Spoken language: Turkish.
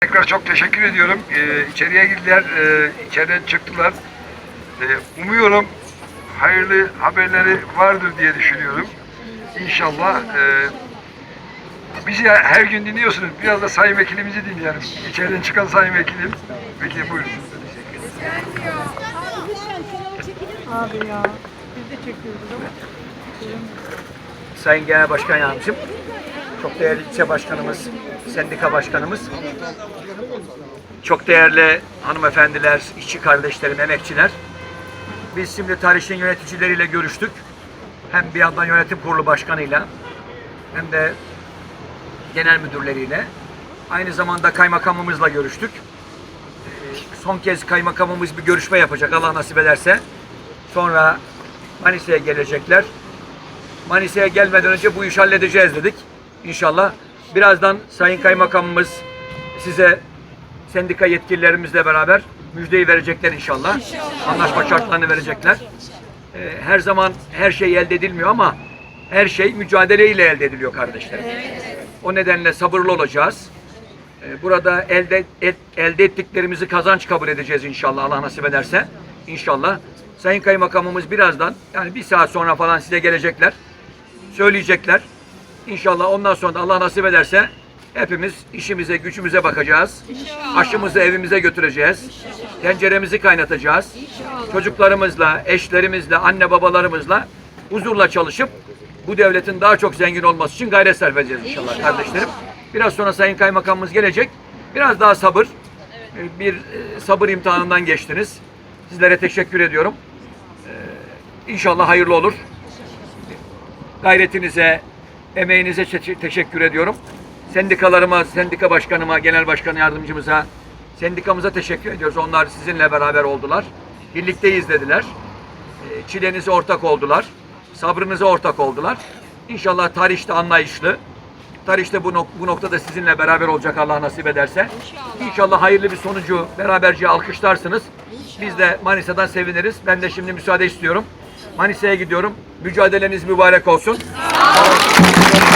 Tekrar çok teşekkür ediyorum. Ee, içeriye girdiler, e, içeriden çıktılar. Ee, umuyorum hayırlı haberleri vardır diye düşünüyorum. İnşallah e, bizi her gün dinliyorsunuz. Biraz da Sayın Vekilimizi dinleyelim. İçeriden çıkan Sayın Vekilim. Vekilim buyurun. Abi ya. Biz de çekiyoruz ama. Sayın Genel Başkan Yardımcım, çok değerli ilçe başkanımız, sendika başkanımız, çok değerli hanımefendiler, işçi kardeşlerim, emekçiler. Biz şimdi tarihçinin yöneticileriyle görüştük. Hem bir yandan yönetim kurulu başkanıyla hem de genel müdürleriyle. Aynı zamanda kaymakamımızla görüştük. Son kez kaymakamımız bir görüşme yapacak Allah nasip ederse. Sonra Manisa'ya gelecekler. Manisa'ya gelmeden önce bu işi halledeceğiz dedik. İnşallah. Birazdan Sayın Kaymakamımız size sendika yetkililerimizle beraber müjdeyi verecekler inşallah. Anlaşma şartlarını verecekler. Ee, her zaman her şey elde edilmiyor ama her şey mücadeleyle elde ediliyor kardeşlerim. O nedenle sabırlı olacağız. Ee, Burada elde et- elde ettiklerimizi kazanç kabul edeceğiz inşallah Allah nasip ederse. İnşallah. Sayın Kaymakamımız birazdan yani bir saat sonra falan size gelecekler. Söyleyecekler. İnşallah ondan sonra da Allah nasip ederse hepimiz işimize, gücümüze bakacağız. Aşımızı evimize götüreceğiz. Tenceremizi kaynatacağız. Çocuklarımızla, eşlerimizle, anne babalarımızla huzurla çalışıp bu devletin daha çok zengin olması için gayret sarf edeceğiz inşallah kardeşlerim. Biraz sonra Sayın Kaymakamımız gelecek. Biraz daha sabır. Ee, Bir e, sabır imtihanından geçtiniz. Sizlere teşekkür ediyorum. Ee, İnşallah hayırlı olur. Gayretinize, emeğinize teşekkür ediyorum. Sendikalarıma, sendika başkanıma, genel başkan yardımcımıza, sendikamıza teşekkür ediyoruz. Onlar sizinle beraber oldular. Birlikteyiz dediler. Ee, Çilenize ortak oldular. Sabrınıza ortak oldular. İnşallah tarihte anlayışlı. Tarihte bu, nok- bu noktada sizinle beraber olacak Allah nasip ederse. İnşallah hayırlı bir sonucu beraberce alkışlarsınız. Biz de Manisa'dan seviniriz. Ben de şimdi müsaade istiyorum. Manisa'ya gidiyorum. Mücadeleniz mübarek olsun. Bravo.